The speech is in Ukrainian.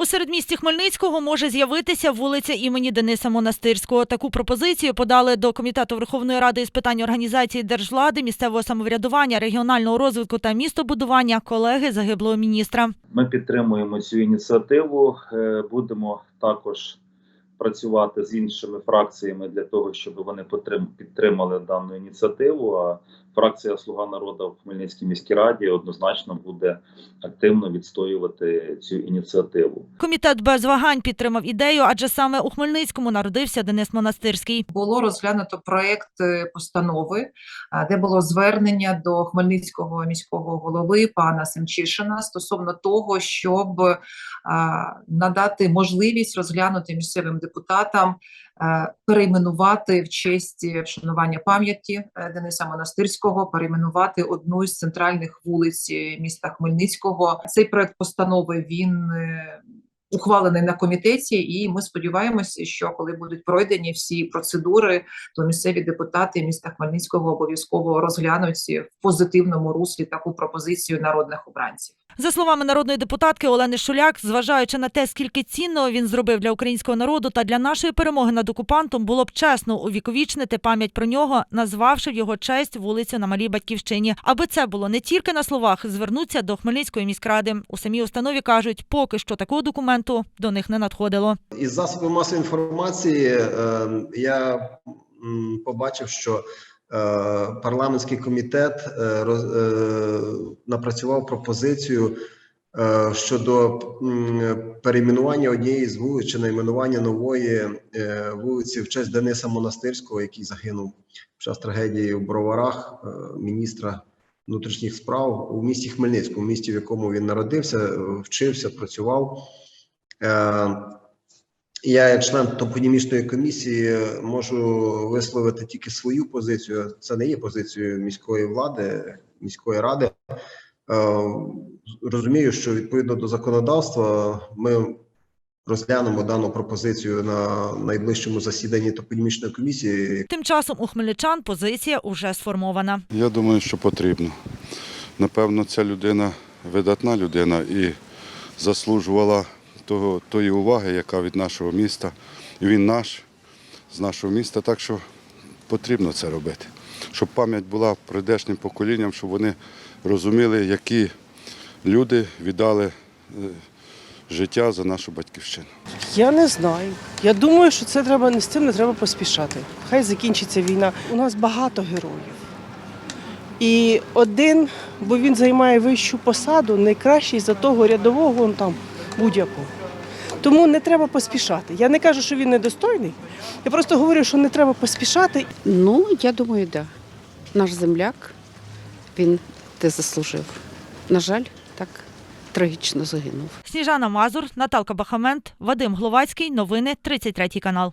У середмісті Хмельницького може з'явитися вулиця імені Дениса Монастирського. Таку пропозицію подали до Комітету Верховної Ради із питань організації держвлади, місцевого самоврядування, регіонального розвитку та містобудування колеги загиблого міністра. Ми підтримуємо цю ініціативу. Е, Будемо також працювати з іншими фракціями для того, щоб вони підтримали дану ініціативу. А фракція Слуга народу в Хмельницькій міській раді однозначно буде активно відстоювати цю ініціативу. Комітет без вагань підтримав ідею, адже саме у Хмельницькому народився Денис Монастирський. було розглянуто проект е, постанови, а, де було звернення до Хмельницького міського голови пана Семчишина стосовно того, щоб надати можливість розглянути місцевим депутатам е, перейменувати в честь вшанування пам'яті е, Дениса Монастирського, перейменувати одну із центральних вулиць міста Хмельницького. Цей проект постанови він. е, Ухвалений на комітеті, і ми сподіваємося, що коли будуть пройдені всі процедури, то місцеві депутати міста Хмельницького обов'язково розглянуть в позитивному руслі таку пропозицію народних обранців. За словами народної депутатки Олени Шуляк, зважаючи на те, скільки цінного він зробив для українського народу та для нашої перемоги над окупантом, було б чесно увіковічнити пам'ять про нього, назвавши в його честь вулицю на малій батьківщині. Аби це було не тільки на словах, звернуться до Хмельницької міськради. У самій установі кажуть, поки що такого документу до них не надходило. Із засобів масової інформації е, я побачив, що парламентський комітет е, е, напрацював пропозицію е, щодо перейменування однієї з вулиць чи найменування нової е, вулиці в честь Дениса Монастирського, який загинув під час трагедії у Броварах, е, міністра внутрішніх справ у місті Хмельницькому, місті, в якому він народився, е, вчився, працював. Я, як член топонімічної комісії, можу висловити тільки свою позицію. Це не є позицією міської влади, міської ради. Е, Розумію, що відповідно до законодавства ми розглянемо дану пропозицію на найближчому засіданні топонімічної комісії, Тим часом у хмельничан позиція уже сформована. Я думаю, що потрібно. Напевно, ця людина видатна людина і заслужувала того, тої уваги, яка від нашого міста. Він наш, з нашого міста, так що потрібно це робити. Щоб пам'ять була прийдешнім поколінням, щоб вони розуміли, які люди віддали е, життя за нашу батьківщину. Я не знаю. Я думаю, що це треба не з цим не треба поспішати. Хай закінчиться війна. У нас багато героїв. І один, бо він займає вищу посаду, найкращий за того рядового вон там будь-якого. Тому не треба поспішати. Я не кажу, що він недостойний. Я просто говорю, що не треба поспішати. Ну, я думаю, так. Да. Наш земляк, він те заслужив. На жаль, так трагічно загинув. Сніжана Мазур, Наталка Бахамент, Вадим Гловацький. Новини 33 канал.